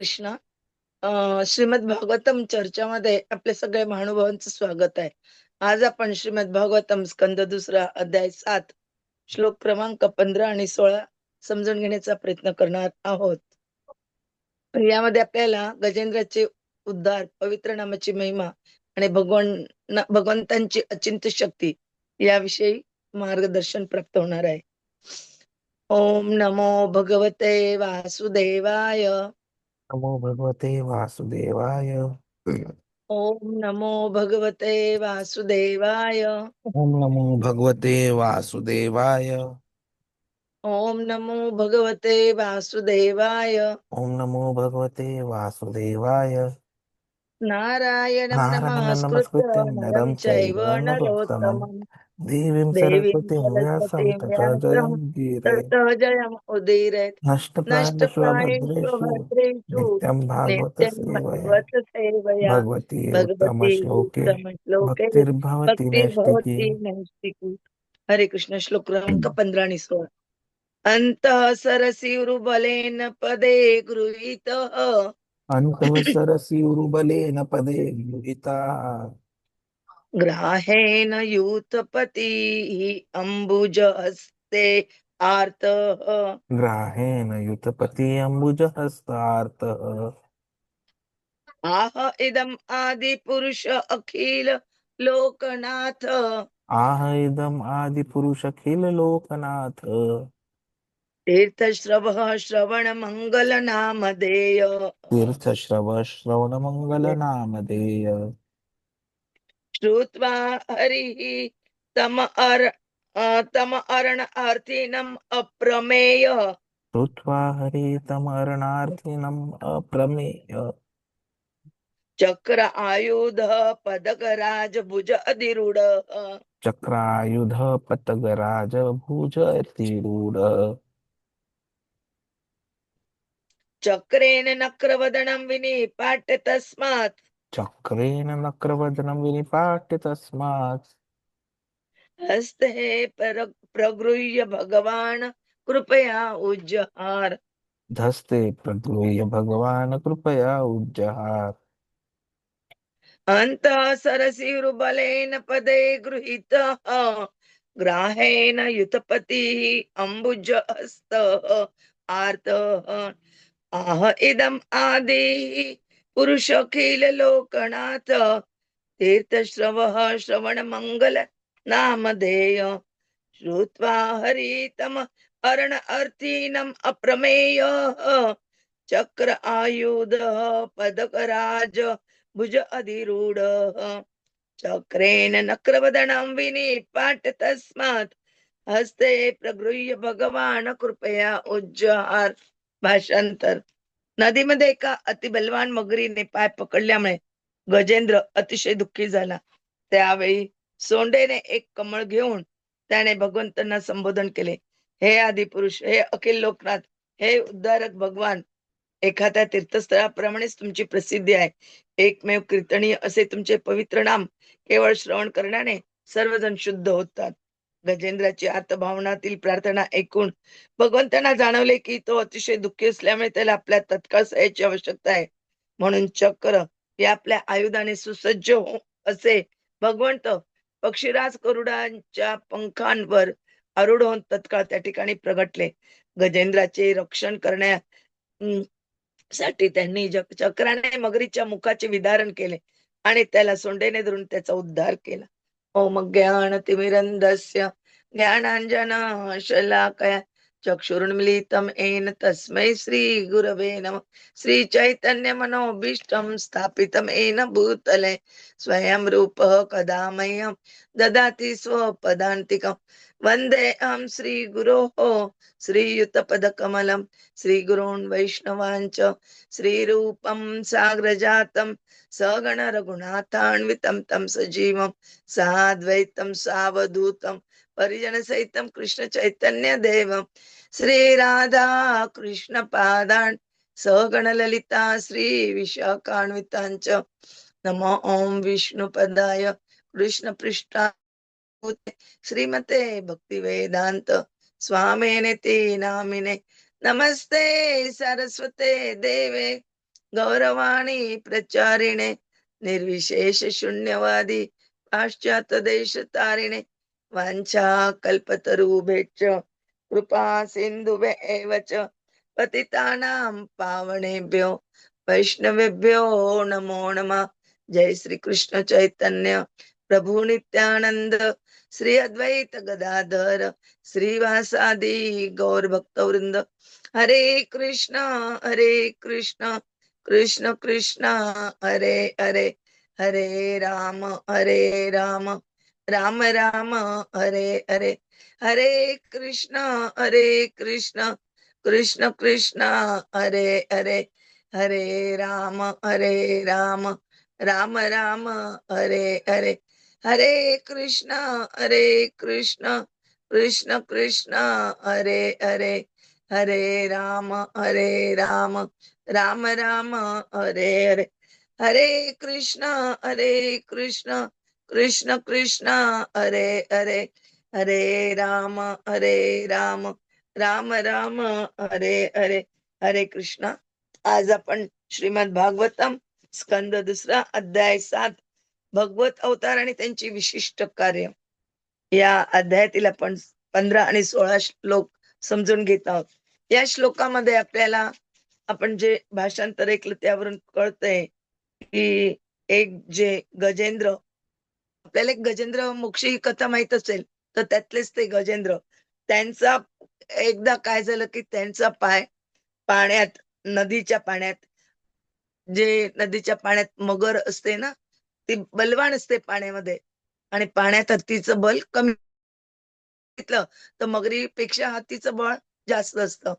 कृष्णा. श्रीमद भागवतम चर्चामध्ये आपले सगळे महानुभावांचं स्वागत आहे. आज आपण श्रीमद भागवतम स्कंद दुसरा अध्याय सात श्लोक क्रमांक पंधरा आणि सोळा समजून घेण्याचा प्रयत्न करणार आहोत. यामध्ये आपल्याला गजेंद्राचे उद्धार पवित्र नामाची महिमा आणि भगवान भगवंतांची अचिंत्य शक्ती याविषयी मार्गदर्शन प्राप्त होणार आहे. ओम नमो भगवते वासुदेवाय. नमो भगवते वासुदेवाय। ओम नमो भगवते वासुदेवाय। ओम नमो भगवते वासुदेवाय। ओम नमो भगवते वासुदेवाय। ओम नमो भगवते वासुदेवाय। नारायणं नारायणं नमस्कृत्य नमस्कृत्य नरं नरं चैव चैव नरोत्तमं नरोत्तमं देवीं देवीं सरस्वतीं व्यासं सरस्वतीं व्यासं ततः जयम् उदीरयेत् नष्टप्रायेषु नष्टप्रायेषु भद्रेषु। भद्रेषु। नित्यं भागवत नित्यं सेवया। भगवत सेवया। भगवती भगवती उत्तमश्लोके उत्तमश्लोके भक्तिर्भवति नैष्टिकी हरे कृष्ण श्लोक क्रमांक पंधरा आणि सोळा अंतः सरसिरुबलेन पदे गृहीतः। अन्तवसरसि उरुबलेन पदे गृहीता। ग्राहेण यूथपतिः अम्बुजहस्ते आर्तः। ग्राहेण युतपति अम्बुजहस्तार्तः आह इदम् आदिपुरुष अखिल लोकनाथ। आह इदम् आदिपुरुषखिललोकनाथ तीर्थश्रवः श्रवणमङ्गलनामधेय तीर्थश्रव श्रवणमङ्गलनामधेय श्रुत्वा हरिः। तम अर तम अरण अर्थिनम् अप्रमेय। श्रुत्वा हरितमरणार्थिनम् अप्रमेय चक्र आयुध पदकराज भुज अधिरूढ। चक्रायुध पतगराज भुजतिरूढ चक्रेण नक्रवदनं विनिपाट्य तस्मात् चक्रेण नक्रवदनं विनिपाट्य तस्मात् हस्ते पर प्रगृह्य भगवान् कृपया उज्जहार। धस्ते प्रगृह्य भगवान् कृपया उज्जहार। अन्तः सरसिरुबलेन पदे गृहीतः ग्राहेण युतपतिः अम्बुजहस्तः आर्तः। आह इदम् आदिः पुरुषखिल लोकनाथ तीर्थश्रवः श्रवणमङ्गल नामधेय श्रुत्वा हरितम अर्ण अर्थीनम अप्रमेय। चक्र आयुधः पदकराज भुज अधिरूढ। चक्रेण नक्रवदनं विनिपाट तस्मात्। हस्ते प्रगृह्य भगवान कृपया उज्जहार भाषांतर नदीमध्ये एका अतिबलवान मगरीने पाय पकडल्यामुळे गजेंद्र अतिशय दुःखी झाला. त्यावेळी सोंडेने एक कमळ घेऊन त्याने भगवंतांना संबोधन केले. हे आदिपुरुष हे अखिल लोकनाथ हे उद्धारक भगवान एखाद्या तीर्थस्थळाप्रमाणेच तुमची प्रसिद्धी आहे. एकमेव कीर्तनीय असे तुमचे पवित्र नाम केवळ श्रवण करण्याने सर्वजण शुद्ध होतात. गजेंद्राची आत्मभावनातील प्रार्थना ऐकून भगवंतांना जाणवले की तो अतिशय दुःखी असल्यामुळे त्याला आपल्या तत्काळ सहाय्याची आवश्यकता आहे. म्हणून चक्र हे आपल्या आयुधाने सुसज्ज हो असे भगवंत पक्षीराज करुडांच्या पंखांवर आरूढ होऊन तत्काळ त्या ठिकाणी प्रगटले. गजेंद्राचे रक्षण करण्या साठी त्यांनी चक्राने मगरीच्या मुखाचे विदारण केले आणि त्याला सोंडेने धरून त्याचा उद्धार केला. ओम ज्ञान तिमिरंधस्य ज्ञानांजन शलाकया चक्षुरुन्मिलितं येन तस्मै श्री गुरवे नमः। श्री चैतन्य मनोभीष्टं स्थापितं येन भूतले स्वयं रूपः कदा मह्यं ददाति स्वपदान्तिकं वन्देहं श्रीगुरोः श्रीयुतपदकमलं श्रीगुरून् वैष्णवाञ्च श्रीरूपं साग्रजातं सगण रघुनाथान्वितं तं सजीवं साद्वैतं सावधूतं परिजनसहितं कृष्णचैतन्यदेवं श्रीराधा कृष्णपादान् पादान् सगण ललिता श्री विशाखान्विताञ्च नमो ॐ विष्णुपदाय कृष्णपृष्ठा श्रीमते भक्तिवेदान्त वेदांत स्वामेने ते नामिने नमस्ते सरस्वते देवे। गौरवाणी प्रचारिणे। निर्विशेष शून्यवादी पाश्चात देश तारिणे। वांछा कल्पतरुभेच्च। कृपा सिंधुभे एव च। पतितानां पावणेभ्यो। वैष्णवेभ्यो नमो नमः। जय श्री कृष्ण चैतन्य। प्रभु नित्यानंद श्री अद्वैत गदाधर श्रीवासादी गौर भक्तवृंद हरे कृष्ण हरे कृष्ण कृष्ण कृष्ण हरे हरे हरे राम हरे राम राम राम हरे हरे हरे कृष्ण हरे कृष्ण कृष्ण कृष्ण हरे हरे हरे राम हरे राम राम राम हरे हरे हरे कृष्ण हरे कृष्ण कृष्ण कृष्ण हरे हरे हरे राम हरे राम राम राम हरे हरे। हरे कृष्ण हरे कृष्ण कृष्ण कृष्ण हरे हरे हरे राम हरे राम राम राम हरे हरे। हरे कृष्ण। आज आपण श्रीमद भागवतम स्कंद दुसरा अध्याय सात भगवत अवतार आणि त्यांची विशिष्ट कार्य. या अध्यायातील आपण पंधरा आणि सोळा श्लोक समजून घेत आहोत. या श्लोकामध्ये आपल्याला आपण जे भाषांतर ऐकलं त्यावरून कळतंय की एक जे गजेंद्र आपल्याला एक गजेंद्र मोक्षी ही कथा माहीत असेल तर त्यातलेच ते गजेंद्र. त्यांचा एकदा काय झालं की त्यांचा पाय पाण्यात नदीच्या पाण्यात जे नदीच्या पाण्यात मगर असते ना ती बलवान असते पाण्यामध्ये. आणि पाण्यात हत्तीचं बल कमी घेतलं तर मगरीपेक्षा हत्तीचं बळ जास्त असतं.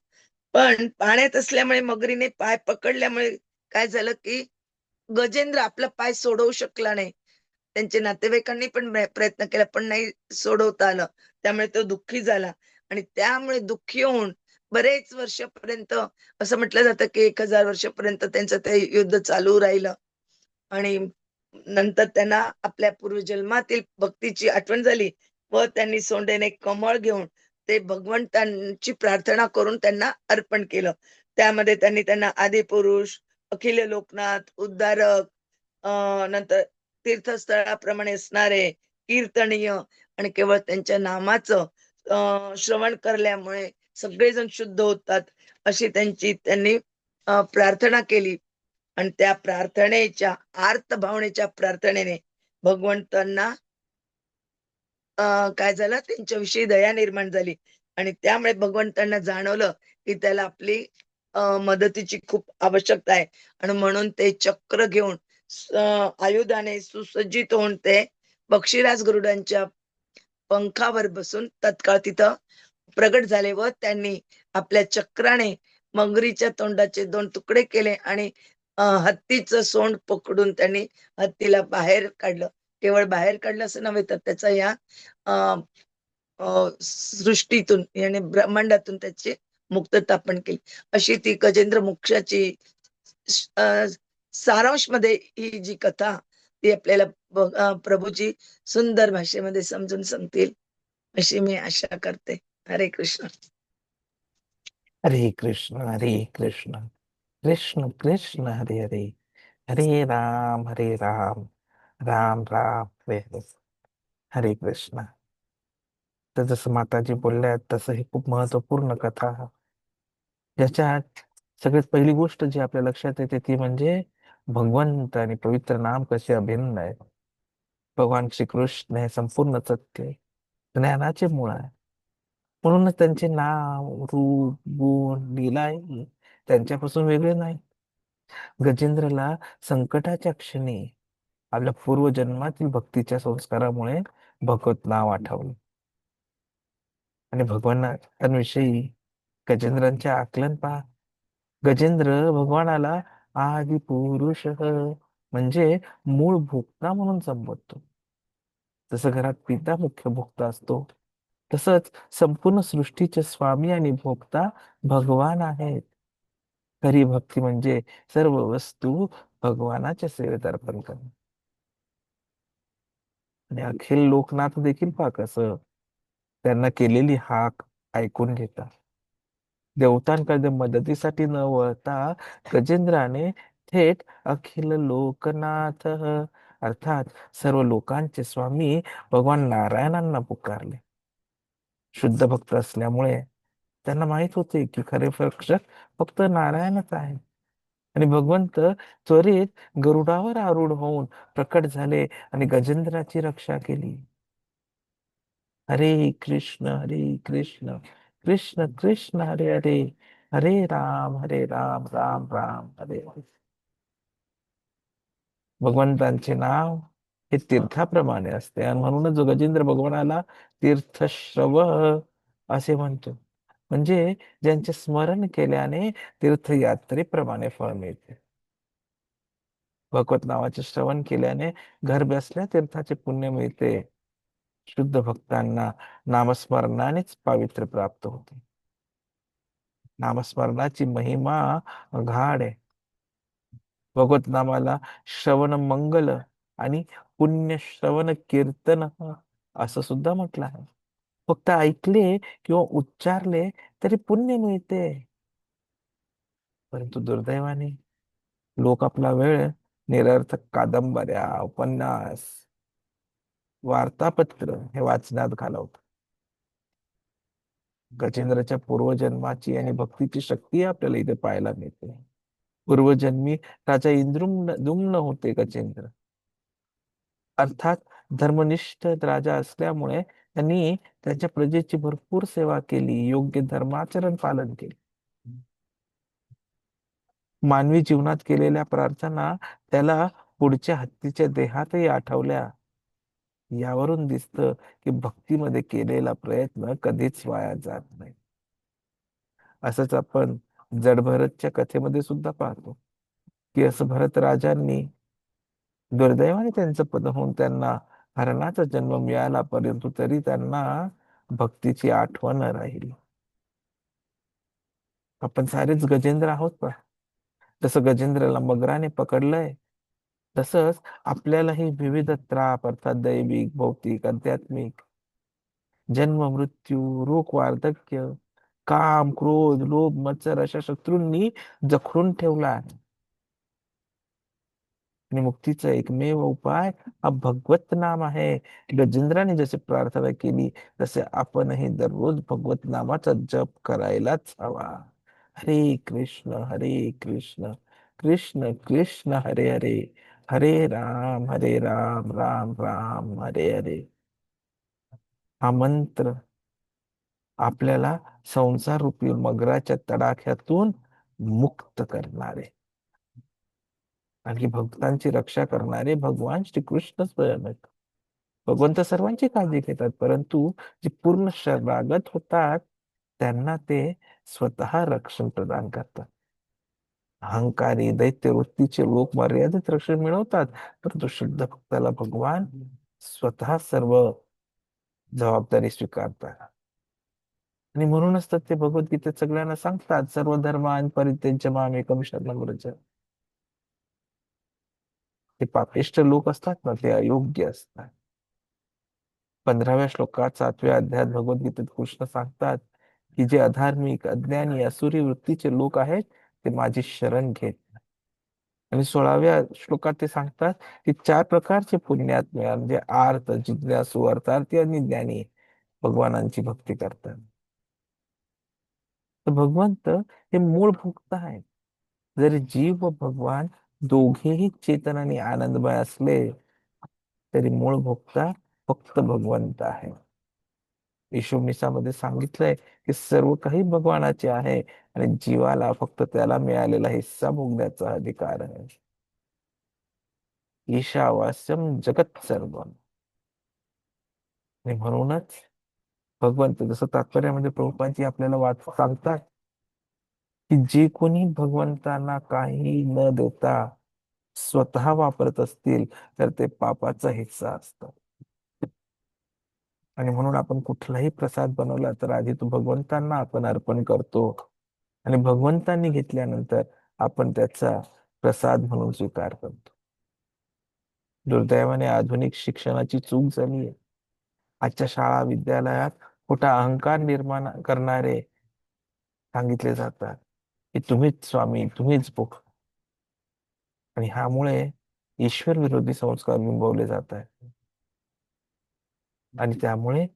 पण पाण्यात असल्यामुळे मगरीने पाय पकडल्यामुळे काय झालं की गजेंद्र आपला पाय सोडवू शकला नाही. त्यांच्या नातेवाईकांनी पण प्रयत्न केला पण नाही सोडवता आलं. त्यामुळे तो दुःखी झाला. आणि त्यामुळे दुःखी होऊन बरेच वर्षपर्यंत असं म्हटलं जातं की एक हजार वर्षपर्यंत त्यांचं ते युद्ध चालू राहिलं. आणि नंतर त्यांना आपल्या पूर्वजन्मातील भक्तीची आठवण झाली. व त्यांनी सोंडेने कमळ घेऊन ते भगवंतांची प्रार्थना करून त्यांना अर्पण केलं. त्यामध्ये त्यांनी त्यांना आदिपुरुष अखिल लोकनाथ उद्धारक नंतर तीर्थस्थळाप्रमाणे असणारे कीर्तनीय आणि केवळ त्यांच्या नामाचं श्रवण करल्यामुळे सगळेजण शुद्ध होतात अशी त्यांची त्यांनी प्रार्थना केली. आणि त्या प्रार्थनेच्या आर्त भावनेच्या प्रार्थनेने भगवंतांना काय झालं? त्यांच्याविषयी दया निर्माण झाली. आणि त्यामुळे भगवंतांना जाणवलं की त्याला आपली मदतीची खूप आवश्यकता आहे. आणि म्हणून ते चक्र घेऊन आयुधाने सुसज्जित होऊन ते बक्षीराज गरुडांच्या पंखावर बसून तत्काळ तिथं प्रगट झाले व त्यांनी आपल्या चक्राने मगरीच्या तोंडाचे दोन तुकडे केले आणि हत्तीचं सोंड पकडून त्यांनी हत्तीला बाहेर काढलं. केवळ बाहेर काढलं असं नव्हे तर त्याचा या सृष्टीतून याने ब्रह्मांडातून त्याची मुक्तता पण केली. अशी ती गजेंद्र मोक्षाची सारांशमध्ये ही जी कथा ती आपल्याला प्रभूजी सुंदर भाषेमध्ये समजून सांगतील अशी मी आशा करते. हरे कृष्ण. हरे कृष्ण हरे कृष्ण. कृष्ण कृष्ण हरे हरे। हरे राम हरे राम राम राम हरे हरे हरे कृष्ण। तर जसं माताजी बोलल्या तसं ही खूप महत्त्वपूर्ण कथा ज्याच्यात सगळ्यात पहिली गोष्ट जी आपल्या लक्षात येते ती म्हणजे भगवंत आणि पवित्र नाम कसे अभिन्न आहे भगवान श्रीकृष्ण हे संपूर्ण सत्य ज्ञानाचे मूळ आहे. म्हणूनच त्यांचे नाव रूप गुण लिलाय त्यांच्यापासून वेगळे नाही. गजेंद्रला संकटाच्या क्षणी आपल्या पूर्वजन्मातील भक्तीच्या संस्कारामुळे भगवत नाव आठवलं. आणि भगवानांविषयी गजेंद्रांचे आकलन पहा. गजेंद्र भगवानाला आदि पुरुष म्हणजे मूळ भोक्ता म्हणून संबोधतो. जसं घरात पिता मुख्य भोक्ता असतो तसंच संपूर्ण सृष्टीचे स्वामी आणि भोक्ता भगवान आहेत. खरी भक्ती म्हणजे सर्व वस्तू भगवानाच्या सेवेत अर्पण करणे. आणि अखिल लोकनाथ देखील पहा कसं त्यांना केलेली हाक ऐकून घेतात. देवतांकडे मदतीसाठी न वळता गजेंद्राने थेट अखिल लोकनाथ अर्थात सर्व लोकांचे स्वामी भगवान नारायणांना पुकारले. शुद्ध भक्त असल्यामुळे त्यांना माहीत होते की खरे रक्षक फक्त नारायणच आहे आणि भगवंत त्वरित गरुडावर आरूढ होऊन प्रकट झाले आणि गजेंद्राची रक्षा केली. हरे कृष्ण हरे कृष्ण कृष्ण कृष्ण हरे हरे हरे राम हरे राम राम राम हरे हरे. भगवंतांचे नाव हे तीर्थाप्रमाणे असते आणि म्हणूनच गजेंद्र भगवानाला तीर्थश्रव असे म्हणतो. म्हणजे ज्यांचे स्मरण केल्याने तीर्थयात्रेप्रमाणे फळ मिळते. भगवत नावाचे श्रवण केल्याने घर बसल्या तीर्थाचे पुण्य मिळते. शुद्ध भक्तांना नामस्मरणानेच पावित्र्य प्राप्त होते. नामस्मरणाची महिमा गाढ आहे. भगवत नामाला श्रवण मंगल आणि पुण्य श्रवण कीर्तन असं सुद्धा म्हटलं आहे. फक्त ऐकले किंवा उच्चारले तरी पुण्य मिळते. परंतु दुर्दैवाने लोक आपला वेळ निरर्थक कादंबऱ्या उपन्यास वार्तापत्र हे वाचण्यात घालवत गजेंद्रच्या पूर्वजन्माची आणि भक्तीची शक्ती आपल्याला इथे पाहायला मिळते. पूर्वजन्मी राजा इंद्रुम्न दुम्न होते गजेंद्र. अर्थात धर्मनिष्ठ राजा असल्यामुळे त्यांनी त्यांच्या प्रजेची भरपूर सेवा केली योग्य धर्माचरण पालन केले. मानवी जीवनात केलेल्या प्रार्थना त्याला पुढच्या हत्तीच्या देहातही आठवल्या. यावरून दिसत की भक्तीमध्ये केलेला प्रयत्न कधीच वाया जात नाही. असंच आपण जडभरतच्या कथेमध्ये सुद्धा पाहतो की असं भरत राजांनी दुर्दैवाने त्यांचं पद होऊन त्यांना हरणाचा जन्म मिळाला परंतु तरी त्यांना भक्तीची आठवण राहिली. आपण सारेच गजेंद्र आहोत पण. जसं गजेंद्रला मगराने पकडलंय तसंच आपल्यालाही विविध त्राप अर्थात दैविक भौतिक आध्यात्मिक जन्म मृत्यू रोग वार्धक्य काम क्रोध लोभ मत्सर अशा शत्रूंनी जखडून ठेवला आहे. आणि मुक्तीचा एकमेव उपाय हा भगवत नाम आहे. गजेंद्राने जसे प्रार्थना केली तसे आपणही दररोज भगवत नामाचा जप करायलाच हवा. हरे कृष्ण हरे कृष्ण कृष्ण कृष्ण हरे हरे. हरे राम हरे राम राम राम हरे हरे. हा मंत्र आपल्याला संसार रूपी मगराच्या तडाख्यातून मुक्त करणारे. आणि भक्तांची रक्षा करणारे भगवान श्रीकृष्ण स्वयं आहेत. भगवंत सर्वांची काळजी घेतात परंतु जे पूर्ण शरणागत होतात त्यांना ते स्वतः रक्षण प्रदान करतात. अहंकारी दैत्य वृत्तीचे लोक मर्यादित रक्षण मिळवतात परंतु शुद्ध भक्ताला भगवान स्वतः सर्व जबाबदारी स्वीकारतात. आणि म्हणूनच तर ते भगवद्गीतेत सगळ्यांना सांगतात सर्व धर्मान परित्यज्य माम एकम शरण व्रज ते पापिष्ट लोक असतात ना ते अयोग्य असतात. पंधराव्या श्लोकात सातव्या अध्यायात भगवद्गीतेत कृष्ण सांगतात की जे अधार्मिक अज्ञानी असुरी वृत्तीचे लोक आहेत ते माझी शरण घेत आणि सोळाव्या श्लोकात ते सांगतात की चार प्रकारचे पुण्यात्म्य म्हणजे आर्त जिज्ञासू अर्थार्थी आणि ज्ञानी भगवानांची भक्ती करतात. तर भगवंत हे मूळ भक्त आहेत. जरी जीव व भगवान दोघेही चेतन आणि आनंदमय असले तरी मूळ भोक्ता फक्त भगवंत आहे. ईशोनिसामध्ये सांगितलंय की सर्व काही भगवानाचे आहे आणि जीवाला फक्त त्याला मिळालेला हिस्सा भोगण्याचा अधिकार आहे. ईशावास्यम जगत सर्व आणि म्हणूनच भगवंत जसं तात्पर्यामध्ये प्रभुपाची आपल्याला वाच सांगतात की जे कोणी भगवंतांना काही न देता स्वतः वापरत असतील तर ते पापाचा हिस्सा असत. आणि म्हणून आपण कुठलाही प्रसाद बनवला तर आधी तो भगवंतांना आपण अर्पण करतो. आणि भगवंतांनी घेतल्यानंतर आपण त्याचा प्रसाद म्हणून स्वीकार करतो. दुर्दैवाने आधुनिक शिक्षणाची चूक झाली आहे. आजच्या शाळा विद्यालयात खोटा अहंकार निर्माण करणारे सांगितले जातात. तुम्हीच स्वामी तुम्हीच भोग आणि ह्यामुळे ईश्वर विरोधी संस्कार बिंबवले जात आहेत आणि त्यामुळे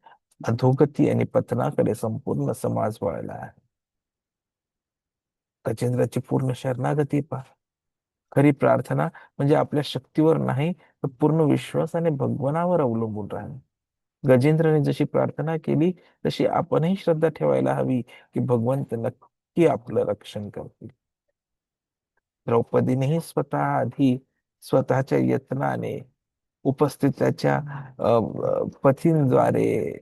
अधोगती आणि पतनाकडे संपूर्ण समाज वळला आहे गजेंद्राची पूर्ण शरणागती पहा खरी प्रार्थना म्हणजे आपल्या शक्तीवर नाही तर पूर्ण विश्वासाने भगवानावर अवलंबून राहणे गजेंद्रने जशी प्रार्थना केली तशी आपणही श्रद्धा ठेवायला हवी की भगवंत नक्की आपलं रक्षण करतील. द्रौपदीनेही स्वतः आधी स्वतःच्या यत्नाने उपस्थिताच्या पतींद्वारे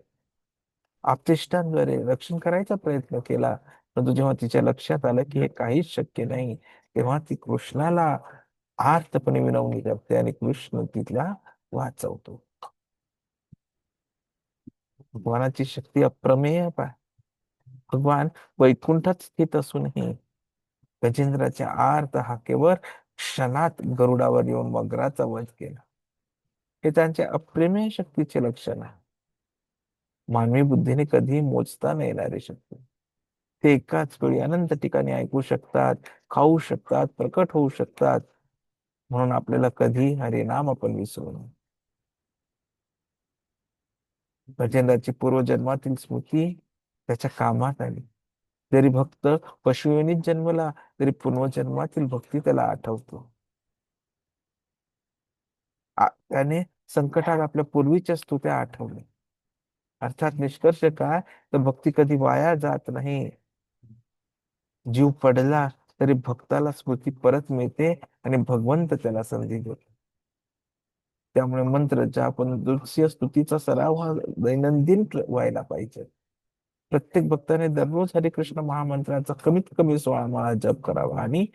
आपतिष्टांद्वारे रक्षण करायचा प्रयत्न केला. परंतु जेव्हा तिच्या लक्षात आलं की हे काहीच शक्य नाही तेव्हा ती कृष्णाला आर्तपणे विनवणी करते आणि कृष्ण तिला वाचवतो. भगवानाची शक्ती अप्रमेय पाय भगवान वैकुंठात स्थित असूनही गजेंद्राच्या आर्त हाकेवर क्षणात गरुडावर येऊन मगराचा वध केला. हे त्यांच्या अप्रेमेय शक्तीचे लक्षण आहे. मानवी बुद्धीने कधी मोजता नाही येणारी शक्ती. ते एकाच वेळी अनंत ठिकाणी ऐकू शकतात खाऊ शकतात प्रकट होऊ शकतात. म्हणून आपल्याला कधी हरिनाम आपण विसरू नये. गजेंद्राची पूर्वजन्मातील स्मृती त्याच्या कामात आली. जरी भक्त पशुयोनीत जन्मला तरी पूर्वजन्मातील भक्ती त्याला आठवतो. त्याने संकटात आपल्या पूर्वीच्या स्तुत्या आठवल्या. अर्थात निष्कर्ष काय? तर भक्ती कधी वाया जात नाही. जीव पडला तरी भक्ताला स्मृती परत मिळते आणि भगवंत त्याला संधी देतो. त्यामुळे मंत्र जाप दृश्य स्तुतीचा सराव हा दैनंदिन व्हायला पाहिजे. प्रत्येक भक्ताने दररोज हरिकृष्ण महामंत्राचा कमीत कमी सोळा माळा जप करावा. आणि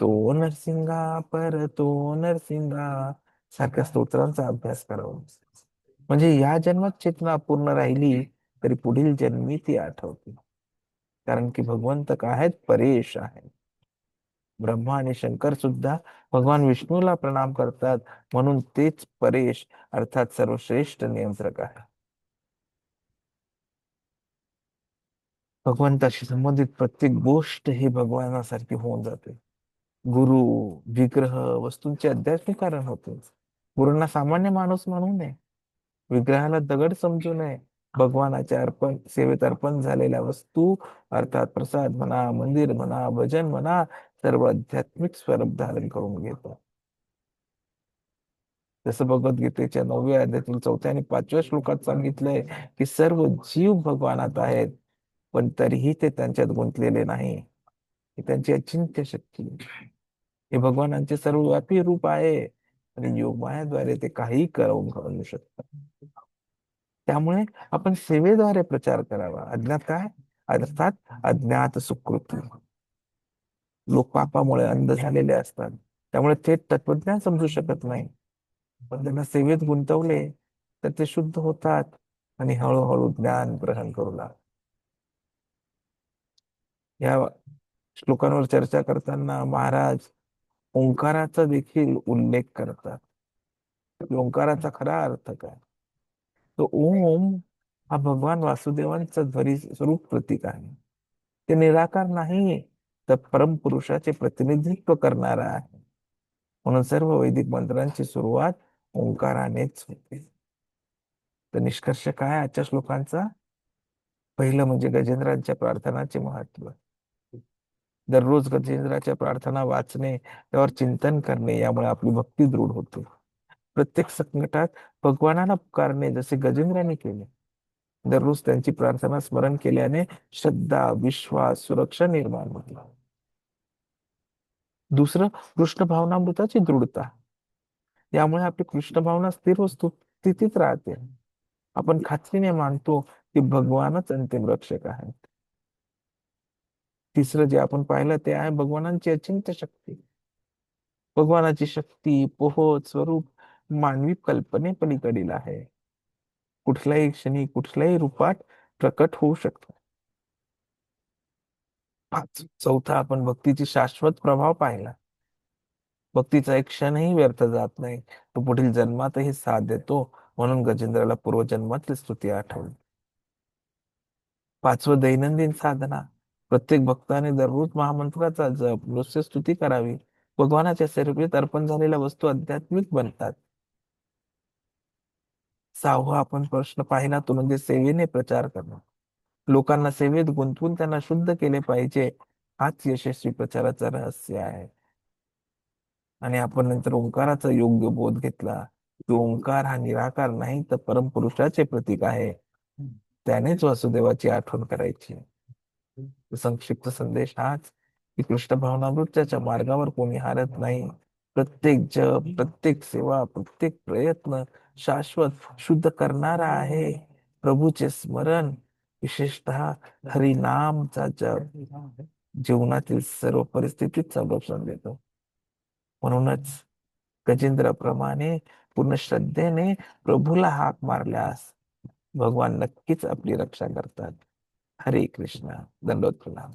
तो नरसिंगा पर तो नरसिंगा सारख्या स्तोत्रांचा अभ्यास करावा. म्हणजे या जन्मात चेतना पूर्ण राहिली तरी पुढील जन्मी ती आठवते. कारण की भगवंत काय आहेत? परेश आहेत. ब्रह्मा आणि शंकर सुद्धा भगवान विष्णूला प्रणाम करतात. म्हणून तेच परेश अर्थात सर्वश्रेष्ठ नियंत्रक आहे भगवंताशी संबंधित प्रत्येक गोष्ट ही भगवानासारखी होऊन जाते. गुरु विग्रह वस्तूंचे आध्यात्मिक कारण होते. गुरूंना सामान्य माणूस म्हणू नये. विग्रहाला दगड समजू नये. भगवानाच्या अर्पण सेवेत अर्पण झालेल्या वस्तू अर्थात प्रसाद म्हणा मंदिर म्हणा भजन म्हणा सर्व आध्यात्मिक स्वरूप धारण करून घेतात. जसं भगवद्गीतेच्या नवव्या अध्यातील चौथ्या आणि पाचव्या श्लोकात सांगितलंय की सर्व जीव भगवानात आहेत. पण तरीही ते त्यांच्यात गुंतलेले नाही. ही त्यांची अचिंत्य शक्ती हे भगवानांचे सर्वव्यापी रूप आहे. आणि योगमायाद्वारे ते काही करून घालू शकतात. त्यामुळे आपण सेवेद्वारे प्रचार करावा. अज्ञात काय? अर्थात अज्ञात सुकृती. लोक पापामुळे अंध झालेले असतात. त्यामुळे ते तत्वज्ञान समजू शकत नाही. पण त्यांना सेवेत गुंतवले तर ते शुद्ध होतात आणि हळूहळू ज्ञान ग्रहण करू लागतात. या श्लोकांवर चर्चा करताना महाराज ओंकाराचा देखील उल्लेख करतात. ओंकाराचा खरा अर्थ काय? तो ओम हा भगवान वासुदेवांचा ध्वनी स्वरूप प्रतीक आहे. ते निराकार नाही तर परम पुरुषाचे प्रतिनिधित्व करणारा आहे. म्हणून सर्व वैदिक मंत्रांची सुरुवात ओंकारानेच होते. तर निष्कर्ष काय आजच्या श्लोकांचा? पहिलं म्हणजे गजेंद्रांच्या प्रार्थनाचे महत्त्व. दररोज गजेंद्राच्या प्रार्थना वाचणे त्यावर चिंतन करणे यामुळे आपली भक्ती दृढ होते. प्रत्येक संकटात भगवानाला पुकारणे जसे गजेंद्राने केले. दररोज त्यांची प्रार्थना स्मरण केल्याने श्रद्धा विश्वास सुरक्षा निर्माण होते. दुसरं कृष्ण भावनामृताची दृढता. यामुळे आपली कृष्ण भावना स्थिर वस्तू स्थितीत राहते. आपण खात्रीने मानतो की भगवानच अंतिम रक्षक आहेत. तिसरं जे आपण पाहिलं ते आहे भगवानांची अचिंत्य शक्ती. भगवानाची शक्ती पोहोच स्वरूप मानवी कल्पने पलीकडील आहे. कुठल्याही क्षणी कुठल्याही रूपात प्रकट होऊ शकतो. चौथा आपण भक्तीची शाश्वत प्रभाव पाहिला. भक्तीचा एक क्षणही व्यर्थ जात नाही. तो पुढील जन्मातही साथ देतो. म्हणून गजेंद्राला पूर्वजन्मातली स्तुती आठवली. पाचवं दैनंदिन साधना. प्रत्येक भक्ताने दररोज महामंत्राचा जप नृत्य स्तुती करावी. भगवानाच्या सेवेत अर्पण झालेल्या वस्तू आध्यात्मिक बनतात. सहावा आपण प्रश्न पाहिला तो म्हणजे सेवेने प्रचार करणं. लोकांना सेवेत गुंतवून त्यांना शुद्ध केले पाहिजे हाच यशस्वी प्रचाराचं रहस्य आहे. आणि आपण नंतर ओंकाराचा योग्य बोध घेतला. की ओंकार हा निराकार नाही तर परमपुरुषाचे प्रतीक आहे. त्यानेच वासुदेवाची आठवण करायची. संक्षिप्त संदेश हाच की कृष्ण भावनामृत्याच्या मार्गावर कोणी हारत नाही. प्रत्येक जप प्रत्येक सेवा प्रत्येक प्रयत्न शाश्वत शुद्ध करणारा आहे. प्रभूचे स्मरण विशेषतः हरिनामचा जप. जीवनातील सर्व परिस्थितीत संरक्षण देतो. म्हणूनच गजेंद्राप्रमाणे पूर्ण श्रद्धेने प्रभूला हाक मारल्यास भगवान नक्कीच आपली रक्षा करतात. हरे कृष्ण दंडोत प्रणाम